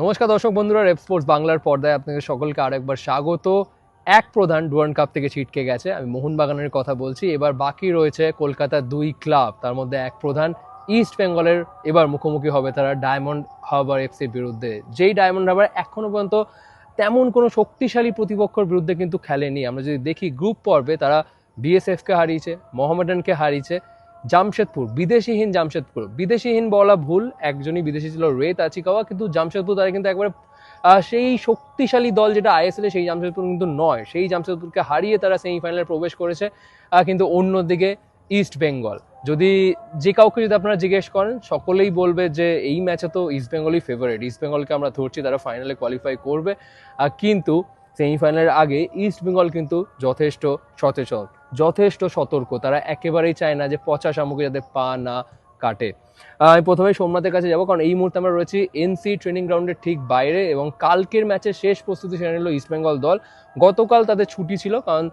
নমস্কার দর্শক বন্ধুরা রেপ স্পোর্টস বাংলার পর্দায় আপনাদের সকলকে আরেকবার স্বাগত। এক প্রধান ডুয়ার্ন কাপ থেকে ছিটকে গেছে, আমি মোহনবাগানের কথা বলছি। এবার বাকি রয়েছে কলকাতার দুই ক্লাব, তার মধ্যে এক প্রধান ইস্ট বেঙ্গলের এবার মুখোমুখি হবে তারা ডায়মন্ড হারবার এফসির বিরুদ্ধে। যেই ডায়মন্ড হারবার এখনও পর্যন্ত তেমন কোনো শক্তিশালী প্রতিপক্ষের বিরুদ্ধে কিন্তু খেলেনি। আমরা যদি দেখি গ্রুপ পর্বে, তারা বিএসএফকে হারিয়েছে মোহামেডানকে হারিয়েছে জামশেদপুর, বিদেশিহীন জামশেদপুর। বিদেশিহীন বলা ভুল, একজনই বিদেশি ছিল, রেত আচিকাওয়া, কিন্তু জামশেদপুর তারা কিন্তু একবারে সেই শক্তিশালী দল যেটা আইএসএল সেই জামশেদপুর কিন্তু নয়। সেই জামশেদপুরকে হারিয়ে তারা সেমিফাইনালে প্রবেশ করেছে কিন্তু অন্যদিকে ইস্ট বেঙ্গল যদি যে কাউকে যদি আপনারা জিজ্ঞেস করেন, সকলেই বলবে যে এই ম্যাচে তো ইস্ট বেঙ্গলই ফেভারিট ইস্ট বেঙ্গলকে আমরা ধরছি, তারা ফাইনালে কোয়ালিফাই করবে। কিন্তু সেমিফাইনালের আগে ইস্ট বেঙ্গল কিন্তু যথেষ্ট সচেতন। যথেষ্ট সতর্ক। তারা একেবারেই চায় না যে পচা সামগ্রী যাতে পা না কাটে। আমি প্রথমে সোমনাথের কাছে যাব, কারণ এই মুহূর্তে আমরা রয়েছি এনসি ট্রেনিং গ্রাউন্ডের ঠিক বাইরে এবং কালকের ম্যাচের শেষ প্রস্তুতি সেরে নিল ইস্টবেঙ্গল দল। গতকাল তাদের ছুটি ছিল, কারণ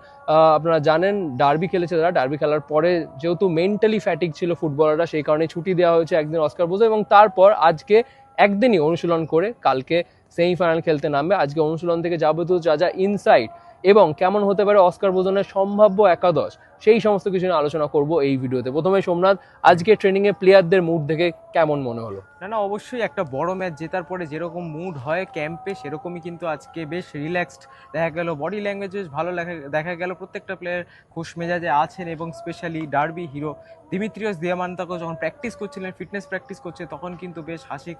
আপনারা জানেন ডার্বি খেলেছে তারা। ডার্বি খেলার পরে যেহেতু মেন্টালি ফ্যাটিক ছিল ফুটবলাররা সেই কারণে ছুটি দেওয়া হয়েছে একদিন অস্কার বোঝো এবং তারপর আজকে একদিনই অনুশীলন করে কালকে সেমিফাইনাল খেলতে নামবে। আজকে অনুশীলন থেকে যাবতীয় যা যা ইনসাইট এবং কেমন হতে পারে অস্কার বোজনের সম্ভাব্য একাদশ? সেই সমস্ত কিছু নিয়ে আলোচনা করব এই ভিডিওতে। প্রথমে সোমনাথ, আজকে ট্রেনিংয়ে প্লেয়ারদের মুড দেখে কেমন মনে হলো? না না, অবশ্যই একটা বড় ম্যাচ জেতার পরে যেরকম মুড হয় ক্যাম্পে সেরকমই কিন্তু আজকে বেশ রিল্যাক্সড দেখা গেল। বডি ল্যাঙ্গুয়েজ বেশ ভালো দেখা গেল। প্রত্যেকটা প্লেয়ার খুশ মেজাজে আছেন এবং স্পেশালি ডার্বি হিরো দিমিত্রিয়স দিয়ামান্তাকে যখন প্র্যাকটিস করছিলেন ফিটনেস প্র্যাকটিস করছে, তখন কিন্তু বেশ হাসি,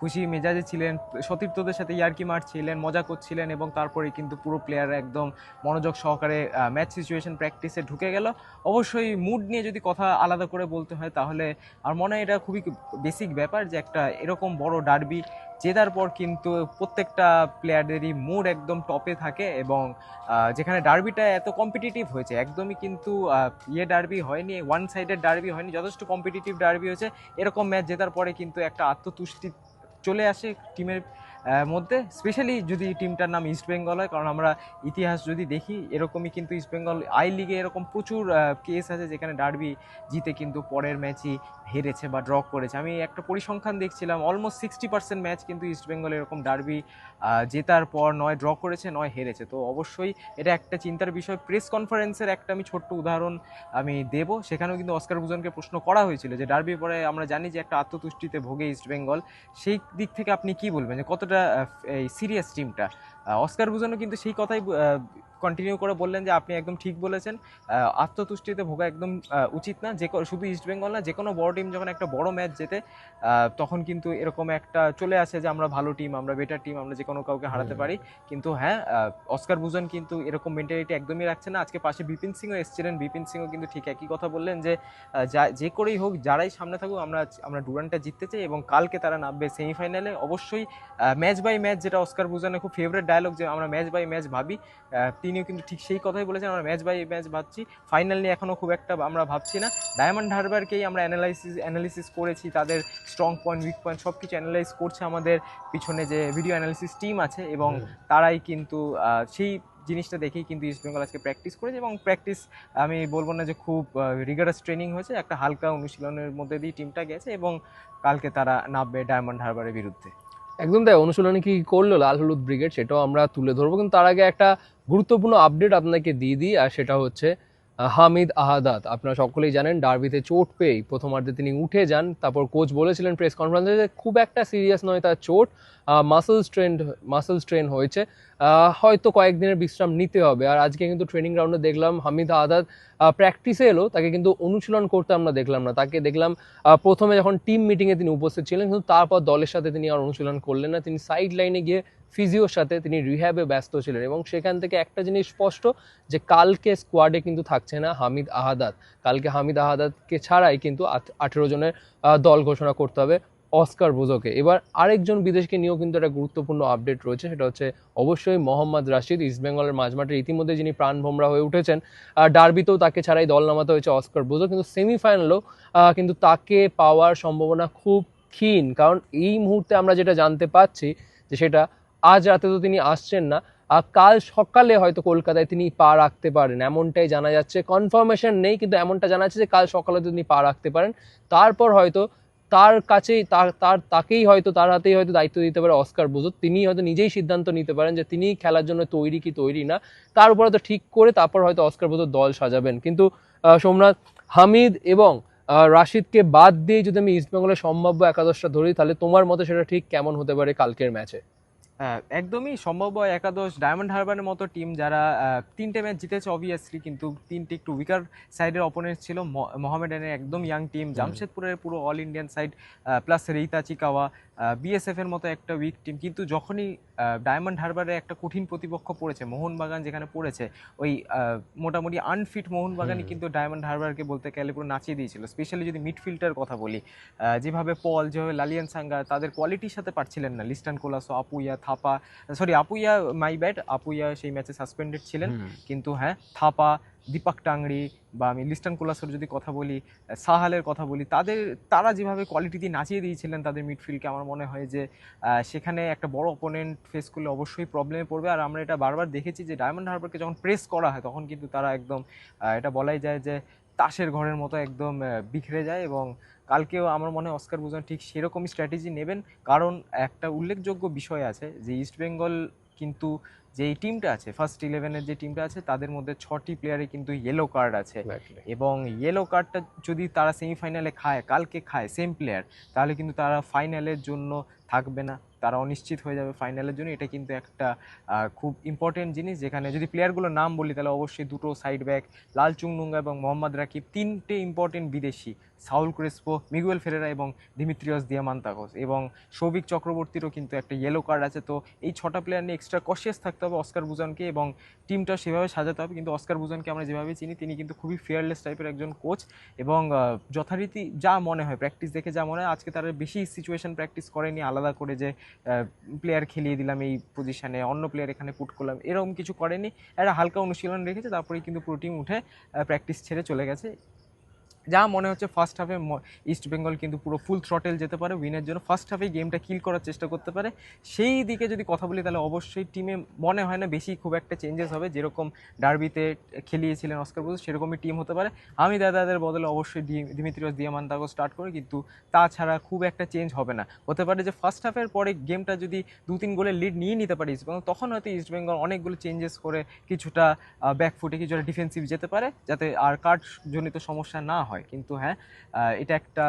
খুশি মেজাজে ছিলেন। সতীর্থদের সাথে ইয়ার্কি মারছিলেন, মজা করছিলেন এবং তারপরে কিন্তু পুরো প্লেয়ার একদম মনোযোগ সহকারে ম্যাচ সিচুয়েশন প্র্যাকটিসে ঢুকে গেল। অবশ্যই মুড নিয়ে যদি কথা আলাদা করে বলতে হয়, তাহলে আর মনে হয় এটা খুবই বেসিক ব্যাপার যে একটা এরকম বড় ডার্বি জেতার পর কিন্তু প্রত্যেকটা প্লেয়ারদেরই মুড একদম টপে থাকে এবং যেখানে ডার্বিটা এত কম্পিটিটিভ হয়েছে, একদমই কিন্তু ইয়ে ডার্বি হয়নি ওয়ান সাইডের ডার্বি হয়নি, যথেষ্ট কম্পিটিটিভ ডার্বি হয়েছে। এরকম ম্যাচ জেতার পরে কিন্তু একটা আত্মতুষ্টি চলে আসে টিমের মধ্যে স্পেশালি যদি টিমটার নাম ইস্ট বেঙ্গল হয়, কারণ আমরা ইতিহাস যদি দেখি, এরকমই কিন্তু ইস্ট বেঙ্গল আই লিগে এরকম প্রচুর কেস আছে যেখানে ডার্বি জিতে কিন্তু পরের ম্যাচই হেরেছে বা ড্র করেছে। আমি একটা পরিসংখ্যান দেখছিলাম অলমোস্ট সিক্সটি পার্সেন্ট ম্যাচ কিন্তু ইস্ট বেঙ্গল এরকম ডার্বি জেতার পর নয় ড্র করেছে, নয় হেরেছে। তো অবশ্যই এটা একটা চিন্তার বিষয়। প্রেস কনফারেন্সের একটা আমি ছোট্ট উদাহরণ আমি দেব। সেখানেও কিন্তু অস্কার বুজনকে প্রশ্ন করা হয়েছিল যে ডার্বি পরে আমরা জানি যে একটা আত্মতুষ্টিতে ভোগে ইস্ট বেঙ্গল সেই দিক থেকে আপনি কি বলবেন? যে কতটা এই সিরিয়াস টিমটা অস্কার বুজনও কিন্তু সেই কথাই কন্টিনিউ করে বললেন যে আপনি একদম ঠিক বলেছেন। আত্মতুষ্টিতে ভোগা একদম উচিত না। যে শুধু ইস্ট বেঙ্গল না যে কোনো বড় টিম যখন একটা বড় ম্যাচ জেতে তখন কিন্তু এরকম একটা চলে আসে যে আমরা ভালো টিম আমরা বেটার টিম আমরা যে কোনো কাউকে হারাতে পারি। কিন্তু হ্যাঁ অস্কার বুজন কিন্তু এরকম মেন্টালিটি একদমই রাখছে না। আজকে পাশে বিপিন সিংও এসেছিলেন। বিপিন সিংও কিন্তু ঠিক একই কথা বললেন যে যা যে করেই হোক যারাই সামনে থাকুক আমরা আমরা ডুরানটা জিততে চাই এবং কালকে তারা নামবে সেমিফাইনালে অবশ্যই ম্যাচ বাই ম্যাচ যেটা অস্কার বুজনের খুব ফেভারিট ডায়লগ যে আমরা ম্যাচ বাই ম্যাচ ভাবি তিনিও কিন্তু ঠিক সেই কথাই বলেছেন আমরা ম্যাচ বাই ম্যাচ ভাবছি। ফাইনাল নিয়ে এখনও খুব একটা আমরা ভাবছি না। ডায়মন্ড হারবারকেই আমরা অ্যানালাইসিস অ্যানালিসিস করেছি তাদের স্ট্রং পয়েন্ট উইক পয়েন্ট সব কিছু অ্যানালাইজ করছে আমাদের পিছনে যে ভিডিও অ্যানালিসিস টিম আছে এবং তারাই কিন্তু সেই জিনিসটা দেখেই কিন্তু ইস্ট বেঙ্গল আজকে প্র্যাকটিস করেছে এবং প্র্যাকটিস আমি বলব না যে খুব রিগারাস ট্রেনিং হয়েছে একটা হালকা অনুশীলনের মধ্যে দিয়ে টিমটা গেছে এবং কালকে তারা নামবে ডায়মন্ড হারবারের বিরুদ্ধে। একদম তাই অনুশীলনে কি করল লাল হলুদ ব্রিগেড, সেটাও আমরা তুলে ধরবো। কিন্তু তার আগে একটা গুরুত্বপূর্ণ আপডেট আপনাকে দিয়ে দিই, আর সেটা হচ্ছে হামিদ আহাদাত। আপনারা সকলেই জানেন, ডার্বিতে চোট পেয়েই প্রথমার্ধে তিনি উঠে যান। তারপর কোচ বলেছিলেন প্রেস কনফারেন্সে যে খুব একটা সিরিয়াস নয় তার চোট। মাসেল স্ট্রেন মাসেল স্ট্রেন হয়েছে। হয়তো কয়েকদিনের বিশ্রাম নিতে হবে। আর আজকে কিন্তু ট্রেনিং গ্রাউন্ডে দেখলাম হামিদ আহাদাত প্র্যাকটিসে এলো, তাকে কিন্তু অনুশীলন করতে আমরা দেখলাম না। তাকে দেখলাম প্রথমে যখন টিম মিটিংয়ে তিনি উপস্থিত ছিলেন, কিন্তু তারপর দলের সাথে তিনি আর অনুশীলন করলেন না। তিনি সাইড লাইনে গিয়ে ফিজিওর সাথে তিনি রিহ্যাবে ব্যস্ত ছিলেন। এবং সেখান থেকে একটা জিনিস স্পষ্ট, যে কালকে স্কোয়াডে কিন্তু থাকছে না হামিদ আহাদাত। কালকে হামিদ আহাদাতকে ছাড়াই কিন্তু আঠেরো জনের দল ঘোষণা করতে হবে। অস্কার বুজোকে। এবার আরেকজন বিদেশকে নিয়েও কিন্তু একটা গুরুত্বপূর্ণ আপডেট রয়েছে, সেটা হচ্ছে অবশ্যই মোহাম্মদ রাশিদ ইস্টবেঙ্গলের মাঝমাঠে ইতিমধ্যে যিনি প্রাণভোমরা হয়ে উঠেছেন ডার্বিতেও তাকে ছাড়াই দল নামাতে হয়েছে অস্কার বুজো কিন্তু সেমিফাইনালেও কিন্তু তাকে পাওয়ার সম্ভাবনা খুব ক্ষীণ। কারণ এই মুহূর্তে আমরা যেটা জানতে পাচ্ছি যে সেটা আজ রাতে তো তিনি আসছেন না আর কাল সকালে হয়তো কলকাতায় তিনি পা রাখতে পারেন, এমনটাই জানা যাচ্ছে। কনফার্মেশন নেই, কিন্তু এমনটা জানা যাচ্ছে যে কাল সকালে তিনি পা রাখতে পারেন। তারপর হয়তো তার কাছেই, তার তার, তাকেই হয়তো, তার হাতেই হয়তো দায়িত্ব দিতে পারে অস্কার বুজো তিনি হয়তো নিজেই সিদ্ধান্ত নিতে পারেন যে তিনি খেলার জন্য তৈরি কি তৈরি না। তার উপরে তো ঠিক করে তারপর হয়তো অস্কার বুজো দল সাজাবেন। কিন্তু সোমনাথ, হামিদ এবং রাশিদকে বাদ দিয়ে যদি আমি ইস্টবেঙ্গলের সম্ভাব্য একাদশটা ধরি, তাহলে তোমার মতে সেটা ঠিক কেমন হতে পারে কালকের ম্যাচে? একদমই সম্ভব একাদশ ডায়মন্ড হারবারের মতো টিম যারা তিনটে ম্যাচ জিতেছে অবভিয়াসলি কিন্তু তিনটে একটু উইকার সাইডের অপোনেন্ট ছিল মোহামেডানের একদম ইয়াং টিম জামশেদপুরের পুরো all Indian side plus Rei Tachikawa BSF এর মতো একটা উইক টিম কিন্তু যখনই ডায়মন্ড হারবারে একটা কঠিন প্রতিপক্ষ পড়েছে মোহনবাগান যেখানে পড়েছে ওই মোটামুটি আনফিট মোহনবাগানই কিন্তু ডায়মন্ড হারবারকে বলতে গেলে পুরো নাচিয়ে দিয়েছিল স্পেশালি যদি মিডফিল্ডের কথা বলি যেভাবে পল যেভাবে লালিয়ান সাঙ্গা তাদের কোয়ালিটির সাথে পারছিলেন না Liston Colaco Apuia Thapa sorry Apuia my bad Apuia সেই ম্যাচে সাসপেন্ডেড ছিলেন কিন্তু হ্যাঁ থাপা দীপক টাংরি বা আমি লিস্টান কোলাসোর যদি কথা বলি সাহালের কথা বলি, তাদের, তারা যেভাবে কোয়ালিটি দিয়ে নাচিয়ে দিয়েছিলেন তাদের মিডফিল্ডকে আমার মনে হয় যে সেখানে একটা বড় অপোনেন্ট ফেস করলে অবশ্যই প্রবলেমে পড়বে। আর আমরা এটা বারবার দেখেছি যে ডায়মন্ড হারবারকে যখন প্রেস করা হয়, তখন কিন্তু তারা একদম এটা বলাই যায় যে, তাসের ঘরের মতো একদম বিখরে যায় এবং কালকেও আমার মনে হয় অস্কার বুজন ঠিক সেরকমই স্ট্র্যাটেজি নেবেন। কারণ একটা উল্লেখযোগ্য বিষয় আছে যে ইস্টবেঙ্গল কিন্তু যেই টিমটা আছে ফার্স্ট ইলেভেনের যে টিমটা আছে তাদের মধ্যে ছটি প্লেয়ারে কিন্তু ইয়েলো কার্ড আছে। এবং ইয়েলো কার্ডটা যদি তারা সেমিফাইনালে খায় কালকে খায় সেম প্লেয়ার তাহলে কিন্তু তারা ফাইনালের জন্য থাকবে না। তারা অনিশ্চিত হয়ে যাবে ফাইনালের জন্য। এটা কিন্তু একটা খুব ইম্পর্টেন্ট জিনিস যেখানে যদি প্লেয়ারগুলোর নাম বলি, তাহলে অবশ্যই দুটো সাইড ব্যাক লাল চুংনুঙ্গা এবং মোহাম্মদ রাকিব, তিনটে ইম্পর্টেন্ট বিদেশি, সাউল ক্রেসপো, মিগুয়েল ফেরেরা এবং দিমিত্রিয়স দিয়ামান্তাকোস এবং সৌভিক চক্রবর্তীরও কিন্তু একটা ইয়েলো কার্ড আছে। তো এই ছটা প্লেয়ার নিয়ে এক্সট্রা কশিয়াস থাকতে হবে অস্কার বুজনকে এবং টিমটা সেভাবে সাজাতে হবে। কিন্তু অস্কার বুজনকে আমরা যেভাবে চিনি, তিনি কিন্তু খুবই ফেয়ারলেস টাইপের একজন কোচ এবং যথারীতি যা মনে হয় প্র্যাকটিস দেখে যা মনে হয়, আজকে তারা বেশি সিচুয়েশন প্র্যাকটিস করেনি, আলাদা করে যে প্লেয়ার খেলিয়ে দিলাম এই পজিশানে অন্য প্লেয়ার এখানে পুট করলাম, এরকম কিছু করেনি। একটা হালকা অনুশীলন রেখেছে, তারপরেই কিন্তু পুরো টিম উঠে প্র্যাকটিস ছেড়ে চলে গেছে। যা মনে হচ্ছে ফার্স্ট হাফে ইস্ট বেঙ্গল কিন্তু পুরো ফুল থ্রটেল যেতে পারে উইনের জন্য ফার্স্ট হাফে গেমটা কিল করার চেষ্টা করতে পারে। সেই দিকে যদি কথা বলি তাহলে অবশ্যই টিমে মনে হয় না বেশি খুব একটা চেঞ্জেস হবে, যেরকম ডার্বিতে খেলিয়েছিলেন অস্কার বুজ সেরকমই টিম হতে পারে। আমি দাদাদের বদলে অবশ্যই দিমিত্রিয়স দিয়ামান্তাগো স্টার্ট করে, কিন্তু তাছাড়া খুব একটা চেঞ্জ হবে না। হতে পারে যে ফার্স্ট হাফের পরে গেমটা যদি দু তিন গোলের লিড নিয়ে নিতে পারে ইস্ট বেঙ্গল তখন হয়তো ইস্ট বেঙ্গল অনেকগুলো চেঞ্জেস করে কিছুটা ব্যাকফুটে কিছুটা ডিফেন্সিভ যেতে পারে, যাতে আর কার্ড জনিত সমস্যা না হয়। কিন্তু হ্যাঁ এটা একটা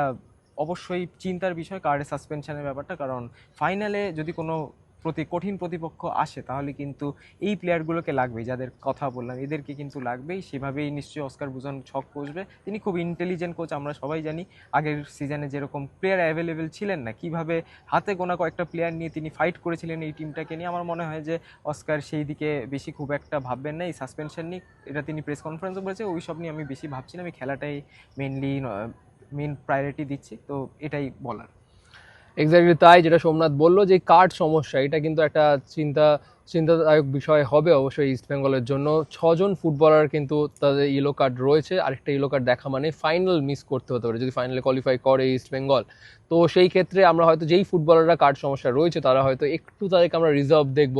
অবশ্যই চিন্তার বিষয় কার্ডের সাসপেনশনের ব্যাপারটা। কারণ ফাইনালে যদি কোনো প্রতি কঠিন প্রতিপক্ষ আসে, তাহলে কিন্তু এই প্লেয়ারগুলোকে লাগবেই, যাদের কথা বললাম। এদেরকে কিন্তু লাগবেই, সেভাবেই নিশ্চয়ই অস্কার বুজন ছক কষবে। তিনি খুব ইন্টেলিজেন্ট কোচ আমরা সবাই জানি। আগের সিজনে যেরকম প্লেয়ার অ্যাভেলেবেল ছিলেন না, কীভাবে হাতে গোনা কয়েকটা প্লেয়ার নিয়ে তিনি ফাইট করেছিলেন এই টিমটাকে নিয়ে, আমার মনে হয় যে অস্কার সেই দিকে বেশি খুব একটা ভাববেন না। এই সাসপেনশন নিয়ে এটা তিনি প্রেস কনফারেন্সও বলেছে, ওই সব নিয়ে আমি বেশি ভাবছি না। আমি খেলাটাই মেনলি মেন প্রায়োরিটি দিচ্ছি। তো এটাই বলার। এক্স্যাক্টলি তাই যেটা সোমনাথ বলল যে কার্ড সমস্যা এটা কিন্তু একটা চিন্তা চিন্তাদায়ক বিষয় হবে অবশ্যই ইস্ট বেঙ্গলের জন্য। ছজন ফুটবলার কিন্তু তাদের ইলো কার্ড রয়েছে। আরেকটা ইলো কার্ড দেখা মানে ফাইনাল মিস করতে হতে পারে। যদি ফাইনালে কোয়ালিফাই করে ইস্ট বেঙ্গল তো সেই ক্ষেত্রে আমরা হয়তো যেই ফুটবলাররা কার্ড সমস্যা রয়েছে, তারা হয়তো একটু তাদেরকে আমরা রিজার্ভ দেখব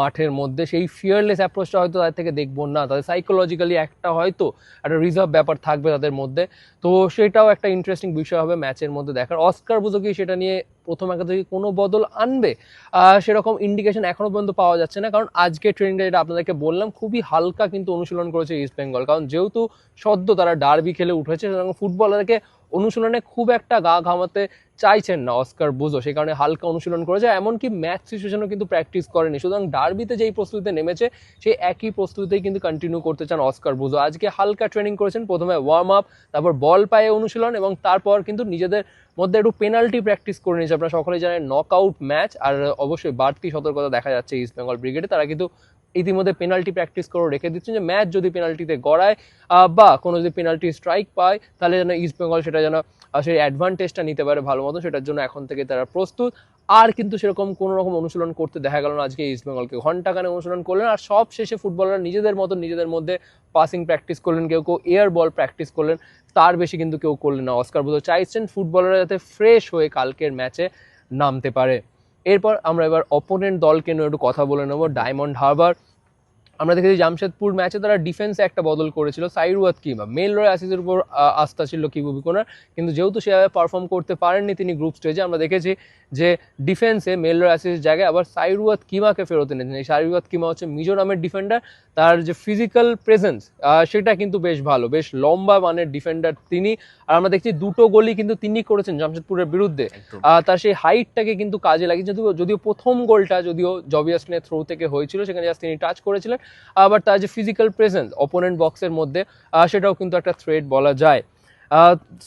মাঠের মধ্যে। সেই ফিয়ারলেস অ্যাপ্রোচটা হয়তো তাদের থেকে দেখব না। তাদের সাইকোলজিক্যালি একটা হয়তো একটা রিজার্ভ ব্যাপার থাকবে তাদের মধ্যে। তো সেটাও একটা ইন্টারেস্টিং বিষয় হবে ম্যাচের মধ্যে দেখার। অস্কার বুঝো কি সেটা নিয়ে প্রথম একা থেকে কোনো বদল আনবে সেরকম ইন্ডিকেশন এখনও পর্যন্ত পাওয়া যাচ্ছে না। কারণ আজকে ট্রেনিংটা যেটা আপনাদেরকে বললাম, খুবই হালকা কিন্তু অনুশীলন করেছে ইস্ট বেঙ্গল কারণ যেহেতু সদ্য তারা ডার্বি খেলে উঠেছে সেরকম ফুটবলারকে অনুশীলনে খুব একটা গা ঘামাতে চাইছেন না অস্কার বুঝো সেই কারণে হালকা অনুশীলন করেছে, এমনকি ম্যাচ সিচুয়েশনও কিন্তু প্র্যাকটিস করেনি। সুতরাং ডার্বিতে যেই প্রস্তুতিতে নেমেছে, সেই একই প্রস্তুতিতেই কিন্তু কন্টিনিউ করতে চান অস্কার বুঝো আজকে হালকা ট্রেনিং করেছেন, প্রথমে ওয়ার্ম আপ তারপর বল পায়ে অনুশীলন এবং তারপর কিন্তু নিজেদের মধ্যে একটু পেনাল্টি প্র্যাকটিস করে নিয়েছে। আপনারা সকলেই জানেন নক আউট ম্যাচ আর অবশ্যই বাড়তি সতর্কতা দেখা যাচ্ছে ইস্ট বেঙ্গল ব্রিগেডে তারা কিন্তু ইতিমধ্যে পেনাল্টি প্র্যাকটিস করে রেখে দিচ্ছেন যে ম্যাচ যদি পেনাল্টিতে গড়ায় বা কোনো যদি পেনাল্টি স্ট্রাইক পায়, তাহলে যেন ইস্ট বেঙ্গল সেটা যেন সেই অ্যাডভান্টেজটা নিতে পারে ভালো মতো সেটার জন্য এখন থেকে তারা প্রস্তুত। আর কিন্তু সেরকম কোনো রকম অনুশীলন করতে দেখা গেল না আজকে ইস্ট বেঙ্গলকে ঘন্টাখানে অনুশীলন করলেন, আর সব শেষে ফুটবলাররা নিজেদের মতো নিজেদের মধ্যে পাসিং প্র্যাকটিস করলেন, কেউ কেউ এয়ার বল প্র্যাকটিস করলেন, তার বেশি কিন্তু কেউ করলেন না। অস্কার বুঝো চাইছেন ফুটবলাররা যাতে ফ্রেশ হয়ে কালকের ম্যাচে নামতে পারে। এরপর আমরা এবার অপোনেন্ট দলকে নিয়ে একটু কথা বলে নেব। ডায়মন্ড হারবার আমরা দেখেছি জামশেদপুর ম্যাচে তারা ডিফেন্সে একটা বদল করেছিল সাইরুয়াত কিমা মেল রয় আসিসের উপর আস্থা ছিল কিবু বিকোনার। কিন্তু যেহেতু সেভাবে পারফর্ম করতে পারেননি তিনি গ্রুপ স্টেজে আমরা দেখেছি যে ডিফেন্সে মেল রয় আসিসের জায়গায় আবার সাইরুয়াত কিমাকে ফেরত এনেছেন এই সাইরুয়াত কিমা হচ্ছে মিজোরামের ডিফেন্ডার তার যে ফিজিক্যাল প্রেজেন্স সেটা কিন্তু বেশ ভালো বেশ লম্বা মানের ডিফেন্ডার তিনি। আর আমরা দেখছি দুটো গোলই কিন্তু তিনি করেছেন জামশেদপুরের বিরুদ্ধে। তার সেই হাইটটাকে কিন্তু কাজে লাগিয়েছে। যদিও যদিও প্রথম গোলটা যদিও জবিয়াসনের থ্রো থেকে হয়েছিল সেখানে জাস্ট তিনি টাচ করেছিলেন। আবার তার যে ফিজিক্যাল প্রেজেন্স অপোনেন্ট বক্সের মধ্যে সেটাও কিন্তু একটা থ্রেড বলা যায়।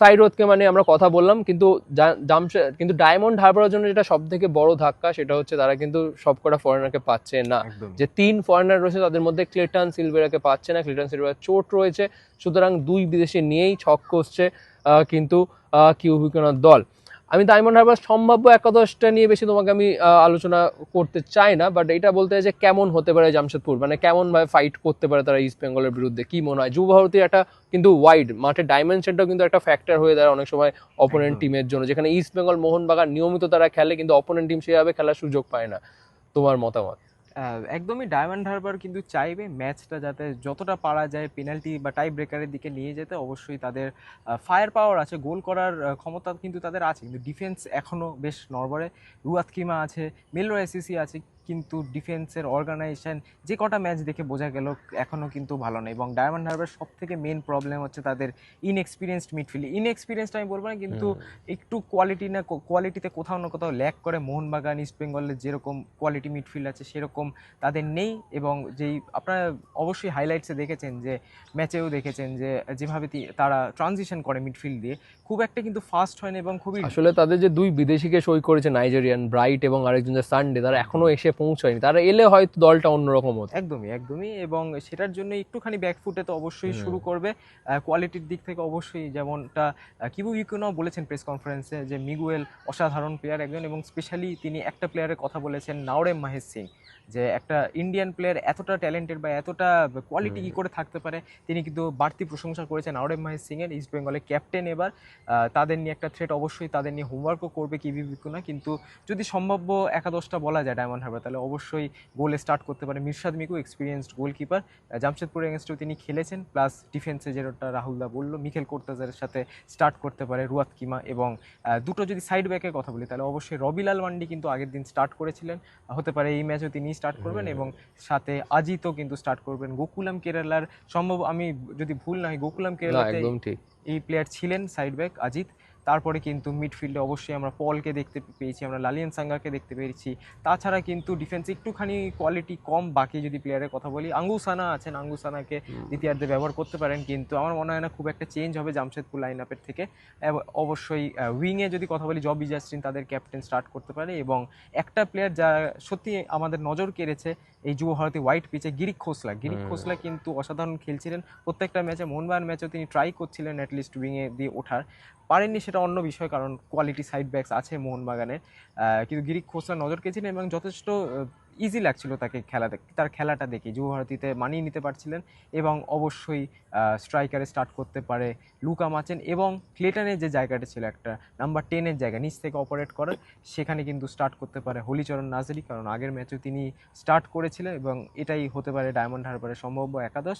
সাইরোদকে মানে আমরা কথা বললাম কিন্তু কিন্তু ডায়মন্ড হারবারের জন্য যেটা সব থেকে বড় ধাক্কা সেটা হচ্ছে তারা কিন্তু সবকটা ফরেনারকে পাচ্ছে না। যে তিন ফরেনার রয়েছে তাদের মধ্যে ক্লেটন সিলভেরাকে পাচ্ছে না ক্লেটন সিলভেরা চোট রয়েছে সুতরাং দুই বিদেশি নিয়েই ছক কষছে আহ, কিন্তু কিউবিকনার দল। আমি ডায়মন্ড হারবার সম্ভাব্য একাদশটা নিয়ে বেশি তোমাকে আমি আলোচনা করতে চাই না বাট এটা বলতে হয় যে কেমন হতে পারে জামশেদপুর? মানে কেমনভাবে ফাইট করতে পারে তারা ইস্ট বেঙ্গলের বিরুদ্ধে? কী মনে হয়? যুব ভারতী একটা কিন্তু ওয়াইড মাঠে ডাইমেনশনটাও কিন্তু একটা ফ্যাক্টর হয়ে দাঁড়ায় অনেক সময় অপোনেন্ট টিমের জন্য। যেখানে ইস্ট বেঙ্গল মোহনবাগান নিয়মিত তারা খেলে কিন্তু অপোনেন্ট টিম সেভাবে খেলার সুযোগ পায় না। তোমার মতামত? একদমই ডায়মন্ড হারবার কিন্তু চাইবে ম্যাচটা যাতে যতটা পারা যায় পেনাল্টি বা টাই ব্রেকারের দিকে নিয়ে যেতে, অবশ্যই তাদের ফায়ার পাওয়ার আছে গোল করার ক্ষমতা কিন্তু তাদের আছে, কিন্তু ডিফেন্স এখনও বেশ নড়বড়ে। রুয়াত কিমা আছে মেলরো এসিসি আছে কিন্তু ডিফেন্সের অর্গানাইজেশন যে কটা ম্যাচ দেখে বোঝা গেল এখনও কিন্তু ভালো নেই এবং ডায়মন্ড হারবার সব থেকে মেন প্রবলেম হচ্ছে তাদের ইনএক্সপিরিয়েন্সড মিডফিল্ড ইনএক্সপিরিয়েন্সড আমি বলব না কিন্তু একটু কোয়ালিটি না কোয়ালিটিতে কোথাও না কোথাও ল্যাক করে। মোহনবাগান ইস্ট বেঙ্গলের যেরকম কোয়ালিটি মিডফিল্ড আছে সেরকম তাদের নেই। এবং যেই আপনারা অবশ্যই হাইলাইটসে দেখেছেন যে ম্যাচেও দেখেছেন যে যেভাবে তারা ট্রানজিশন করে মিডফিল্ড দিয়ে খুব একটা কিন্তু ফাস্ট হয় না এবং খুবই আসলে তাদের যে দুই বিদেশিকে সই করেছে নাইজেরিয়ান ব্রাইট এবং আরেকজন যে সানডে তারা এখনও এসে পৌঁছায়নি। তারা এলে হয়তো দলটা অন্যরকম হতো। একদমই একদমই। এবং সেটার জন্য একটুখানি ব্যাকফুটে তো অবশ্যই শুরু করবে। কোয়ালিটির দিক থেকে অবশ্যই যেমনটা কিবু ইকুনাও বলেছেন প্রেস কনফারেন্সে যে মিগুয়েল অসাধারণ প্লেয়ার একজন এবং স্পেশালি তিনি একটা প্লেয়ারের কথা বলেছেন নাওরেম মাহেশ সিং। যে একটা ইন্ডিয়ান প্লেয়ার এতটা ট্যালেন্টেড বা এতটা কোয়ালিটি কি। করে থাকতে পারে তিনি কিন্তু বাড়তি প্রশংসা করেছেন নাওরেম মাহেশ সিং এর ইস্ট বেঙ্গলের ক্যাপ্টেন এবার। তাদের নিয়ে একটা থ্রেট অবশ্যই তাদের নিয়ে হোমওয়ার্কও করবে কিবি বিকুনা কিন্তু যদি সম্ভাব্য একাদশটা বলা যায় ডায়মন্ড হারবার তাহলে অবশ্যই গোলে স্টার্ট করতে পারে মিরশাদ মিকু এক্সপিরিয়েন্সড গোলকিপার জামশেদপুর এগেনস্টেও তিনি খেলেছেন প্লাস ডিফেন্সে যেটা রাহুলদা বলল মিখেল কোর্তাজারের সাথে স্টার্ট করতে পারে রুয়াত কিমা এবং দুটো যদি সাইড ব্যাকের কথা বলি তাহলে অবশ্যই রবিলাল মান্ডি কিন্তু আগের দিন স্টার্ট করেছিলেন। হতে পারে এই ম্যাচও তিনি স্টার্ট করবেন এবং সাথে আজিতও কিন্তু স্টার্ট করবেন। গোকুলাম কেরালার সম্ভব আমি যদি ভুল না হয় গোকুলাম কেরালাতে একদম ঠিক। এই প্লেয়ার ছিলেন সাইড ব্যাক আজিত। তারপরে কিন্তু মিডফিল্ডে অবশ্যই আমরা পলকে দেখতে পেয়েছি আমরা লালিয়ান সাঙ্গাকে দেখতে পেয়েছি। তাছাড়া কিন্তু ডিফেন্স একটুখানি কোয়ালিটি কম বাকি যদি প্লেয়ারের কথা বলি আঙ্গুসানা আছেন আঙ্গুসানাকে দ্বিতীয়ার্ধে ব্যবহার করতে পারেন কিন্তু আমার মনে হয় না খুব একটা চেঞ্জ হবে জামশেদপুর লাইন আপের থেকে। অবশ্যই উইংয়ে যদি কথা বলি জব জাস্টিন তাদের ক্যাপ্টেন স্টার্ট করতে পারে এবং একটা প্লেয়ার যা সত্যি আমাদের নজর কেড়েছে এই যুব ভারতী হোয়াইট পিচে গিরিক খোসলা। গিরিক খোসলা কিন্তু অসাধারণ খেলছিলেন। প্রত্যেকটা ম্যাচে মোহনবাগান ম্যাচেও তিনি ট্রাই করছিলেন অ্যাটলিস্ট উইংয়ে দিয়ে ওঠার। পারেননি সেটা অন্য বিষয় কারণ কোয়ালিটি সাইড ব্যাকস আছে মোহনবাগানের। কিন্তু গিরিক খোসলা নজর কেছিলেন এবং যথেষ্ট ইজি লাগছিল তাকে খেলা তার খেলাটা দেখে। যুব ভারতীতে মানিয়ে নিতে পারছিলেন এবং অবশ্যই স্ট্রাইকারে স্টার্ট করতে পারে লুকা মাচেন এবং ক্লেটনের যে জায়গাটা ছিল একটা নাম্বার টেনের জায়গা, নিচ থেকে অপারেট করার, সেখানে কিন্তু স্টার্ট করতে পারে হলিচরণ নাজরি। কারণ আগের ম্যাচেও তিনি স্টার্ট করেছিলেন এবং এটাই হতে পারে ডায়মন্ড হারবারের সম্ভাব্য একাদশ।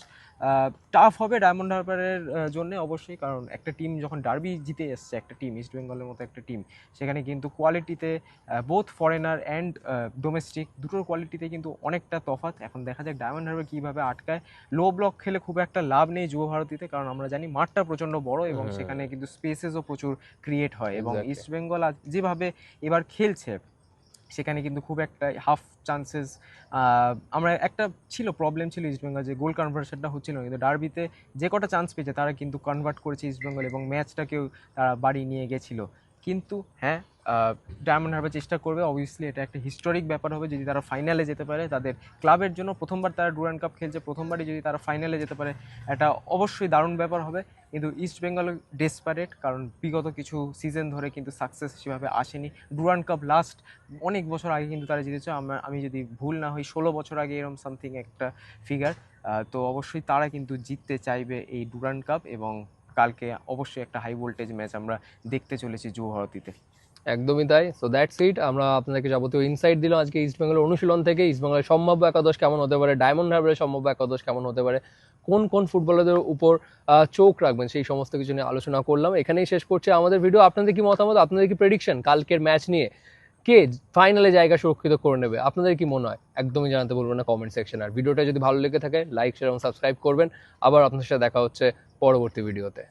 টাফ হবে ডায়মন্ড হারবারের জন্য অবশ্যই, কারণ একটা টিম যখন ডার্বি জিতে এসছে, একটা টিম ইস্ট বেঙ্গলের মতো একটা টিম সেখানে কিন্তু কোয়ালিটিতে বোথ ফরেনার অ্যান্ড ডোমেস্টিক দুটোর কোয়ালিটিতে কিন্তু অনেকটা তফাৎ। এখন দেখা যাক ডায়মন্ড হারবার কীভাবে আটকায়। লো ব্লক খেলে খুব একটা লাভ নেই যুব ভারতীতে কারণ আমরা জানি মাঠটা প্রচণ্ড বড় এবং সেখানে কিন্তু স্পেসেসও প্রচুর ক্রিয়েট হয় এবং Exactly. ইস্ট বেঙ্গল আজ যেভাবে এবার খেলছে সেখানে কিন্তু খুব একটা হাফ চান্সেস আমরা একটা ছিল প্রবলেম ছিল ইস্ট বেঙ্গল যে গোল কনভার্সনটা হচ্ছিল না, কিন্তু ডার্বিতে যে কটা চান্স পেয়েছে তারা কিন্তু কনভার্ট করেছে ইস্ট বেঙ্গল এবং ম্যাচটাকেও তারা বাড়ি নিয়ে গেছিল। কিন্তু হ্যাঁ ডায়মন্ড হারবার চেষ্টা করবে। অবভিয়াসলি এটা একটা হিস্টোরিক ব্যাপার হবে। যদি তারা ফাইনালে যেতে পারে, তাদের ক্লাবের জন্য প্রথমবার তারা ডুরান কাপ খেলছে, প্রথমবারই যদি তারা ফাইনালে যেতে পারে, এটা অবশ্যই দারুণ ব্যাপার হবে। কিন্তু ইস্ট বেঙ্গল ডেসপারেট কারণ বিগত কিছু সিজন ধরে কিন্তু সাকসেস সেভাবে আসেনি। ডুরান কাপ লাস্ট অনেক বছর আগে কিন্তু তারা জিতেছে। আমরা, আমি যদি ভুল না হই, ষোলো বছর আগে এরকম সামথিং একটা ফিগার তো অবশ্যই তারা কিন্তু জিততে চাইবে এই ডুরান কাপ এবং কালকে অবশ্যই একটা হাই ভোল্টেজ ম্যাচ আমরা দেখতে চলেছি যুব ভারতীতে। একদমই তাই। সো দ্যাটস ইট আমরা আপনাদেরকে যাবতীয় ইনসাইট দিলাম আজকে ইস্ট বেঙ্গলের অনুশীলন থেকে। ইস্ট বেঙ্গলের সম্ভাব্য একাদশ কেমন হতে পারে? ডায়মন্ড হারবারের সম্ভাব্য একাদশ কেমন হতে পারে? কোন কোন ফুটবলারদের উপর চোখ রাখবেন? সেই সমস্ত কিছু নিয়ে আলোচনা করলাম। এখানেই শেষ করছে। আমাদের ভিডিও আপনাদের কি মতামত? আপনাদের কি প্রেডিকশন কালকের ম্যাচ নিয়ে। কে ফাইনালে জায়গা সুরক্ষিত করে নেবে? আপনাদের কি মনে হয়? একদমই জানাতে বলব না কমেন্ট সেকশন আর ভিডিওটা যদি ভালো লেগে থাকে লাইক শেয়ার এবং সাবস্ক্রাইব করবেন। আবার আপনার সাথে দেখা হচ্ছে পরবর্তী ভিডিওতে